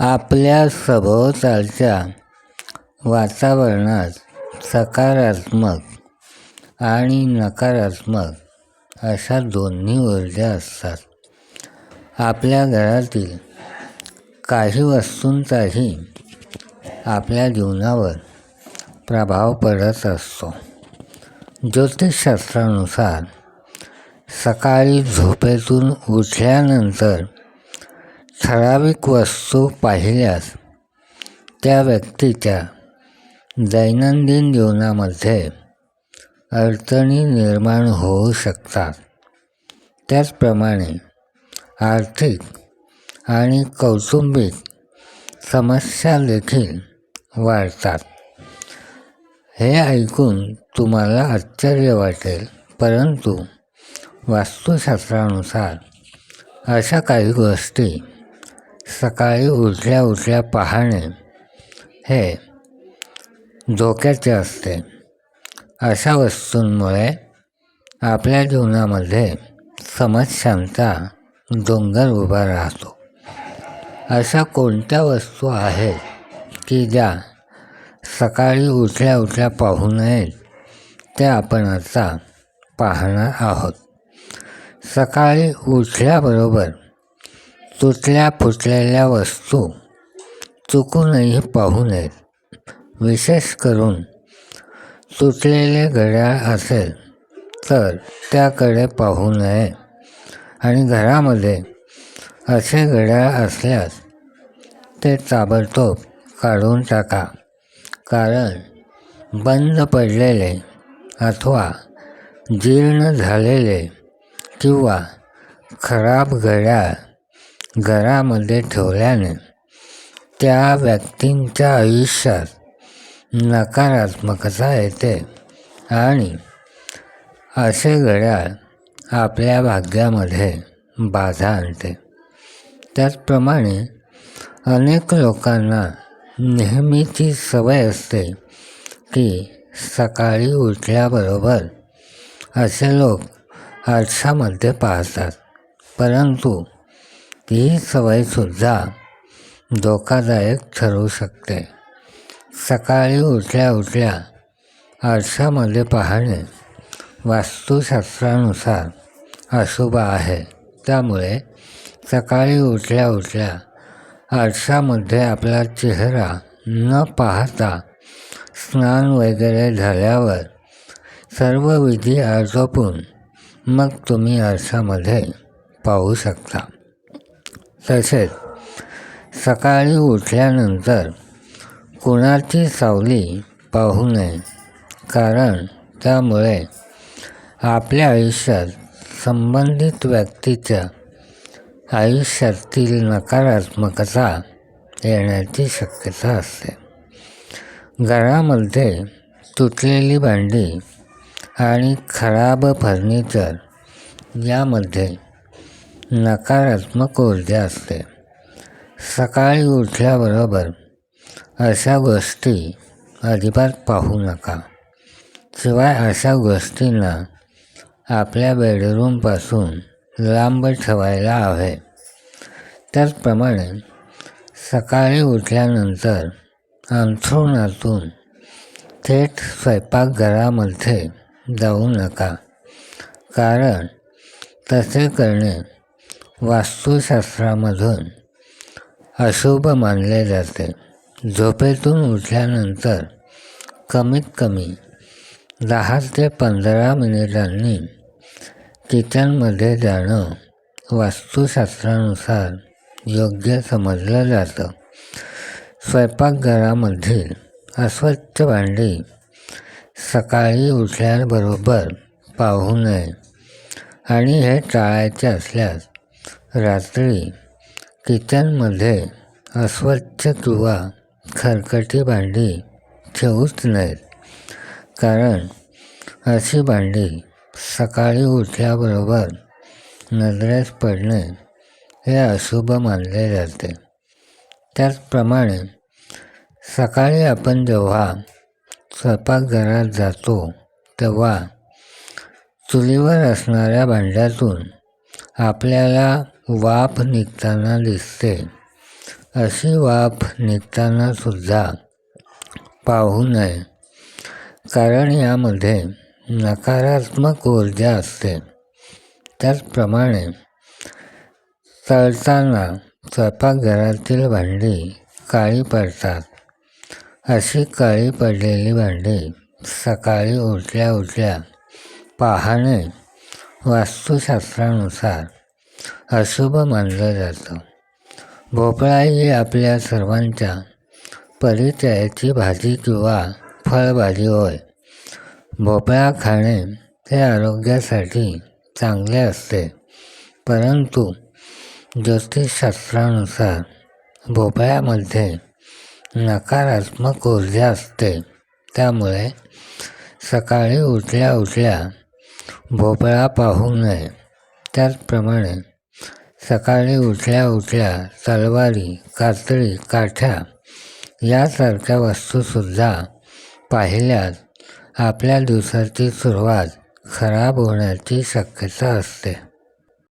आपल्या सभोवतालच्या वातावरणात सकारात्मक आणि नकारात्मक अशा दोन्ही ऊर्जा असतात. आपल्या घरातील काही वस्तूंचाही आपल्या जीवनावर प्रभाव पडत असतो. ज्योतिषशास्त्रानुसार सकाळी झोपेतून उठल्यानंतर ठराविक वस्तू पाहिल्यास त्या व्यक्तीच्या दैनंदिन जीवनामध्ये अडचणी निर्माण होऊ शकतात. त्याचप्रमाणे आर्थिक आणि कौटुंबिक समस्या देखील वाढतात. हे ऐकून तुम्हाला आश्चर्य वाटेल परंतु वास्तुशास्त्रानुसार अशा काही गोष्टी सकाळी उठल्या उठल्या पाहणे हे धोक्याचे असते. अशा वस्तूंमुळे आपल्या जीवनामध्ये समस्यांचा डोंगर उभा राहतो. अशा कोणत्या वस्तू आहेत की ज्या सकाळी उठल्या उठल्या पाहू नयेत? त्या आपण आता पाहणार आहोत. सकाळी उठल्याबरोबर तुटल्या फुटलेल्या वस्तू चुकूनही पाहू नयेत. विशेष करून तुटलेले घड्याळ असेल तर त्याकडे पाहू नये. आणि घरामध्ये असे घड्याळ असल्यास ते ताबडतोब काढून टाका. कारण बंद पडलेले अथवा जीर्ण झालेले किंवा खराब घड्याळ घरामध्ये ठेवल्याने त्या व्यक्तींच्या आयुष्यात नकारात्मकता येते आणि असे घड्याळ आपल्या भाग्यामध्ये बाधा आणते. त्याचप्रमाणे अनेक लोकांना नेहमीची सवय असते की सकाळी उठल्याबरोबर असे लोक आरशामध्ये पाहतात परंतु ही सवयसुद्धा धोकादायक ठरू शकते. सकाळी उठल्या उठल्या आरशामध्ये पाहणे वास्तुशास्त्रानुसार अशुभ आहे. त्यामुळे सकाळी उठल्या उठल्या आरशामध्ये आपला चेहरा न पाहता स्नान वगैरे झाल्यावर सर्व विधी आटोपून मग तुम्ही आरशामध्ये पाहू शकता. तसेच सकाळी उठल्यानंतर कुणाची सावली पाहू नये कारण त्यामुळे आपल्या आयुष्यात संबंधित व्यक्तीच्या आयुष्यातील नकारात्मकता येण्याची शक्यता असते. घरामध्ये तुटलेली भांडी आणि खराब फर्निचर यामध्ये नकारात्मक ऊर्जा असते सकाळी उठल्याबरोबर अशा गोष्टी अजिबात पाहू नका. शिवाय अशा गोष्टींना आपल्या बेडरूमपासून लांब ठेवायला हवे. त्याचप्रमाणे सकाळी उठल्यानंतर अंथरुणातून थेट स्वयंपाकघरामध्ये जाऊ नका. कारण तसे करणे वास्तुशास्त्रामधून अशुभ मानले जाते. झोपेतून उठल्यानंतर कमीत कमी दहा ते पंधरा मिनिटांनी किचनमध्ये जाणं वास्तुशास्त्रानुसार योग्य समजलं जातं. स्वयंपाकघरामधील अस्वच्छ भांडी सकाळी उठल्याबरोबर पाहू नये आणि हे टाळायचे असल्यास रात्री किचनमध्ये अस्वच्छ किंवा खरकटी भांडी ठेवूच नाहीत कारण अशी भांडी सकाळी उठल्याबरोबर नजरेस पडणे हे अशुभ मानले जाते. त्याचप्रमाणे सकाळी आपण जेव्हा स्वयंपाकघरात जातो तेव्हा चुलीवर असणाऱ्या भांड्यातून आपल्याला वाफ निघताना दिसते. अशी वाफ निघताना सुद्धा पाहू नये. कारण यामध्ये नकारात्मक ऊर्जा असते. त्याचप्रमाणे तळताना स्वयंपाकघरातील भांडी काळी पडतात. अशी काळी पडलेली भांडी सकाळी उठल्या उठल्या पाहणे वास्तुशास्त्रानुसार अशुभ मानलं जातं. भोपळा ही आपल्या सर्वांच्या परिचयाची भाजी किंवा फळभाजी होय. भोपळा खाणे हे आरोग्यासाठी चांगले असते. परंतु ज्योतिषशास्त्रानुसार भोपळ्यामध्ये नकारात्मक ऊर्जा असते. त्यामुळे सकाळी उठल्या उठल्या भोपळा पाहू नये त्याचप्रमाणे सकाळी उठल्या उठल्या तलवारी कातळी काठ्या यासारख्या वस्तूसुद्धा पाहिल्यास आपल्या दिवसाची सुरुवात खराब होण्याची शक्यता असते.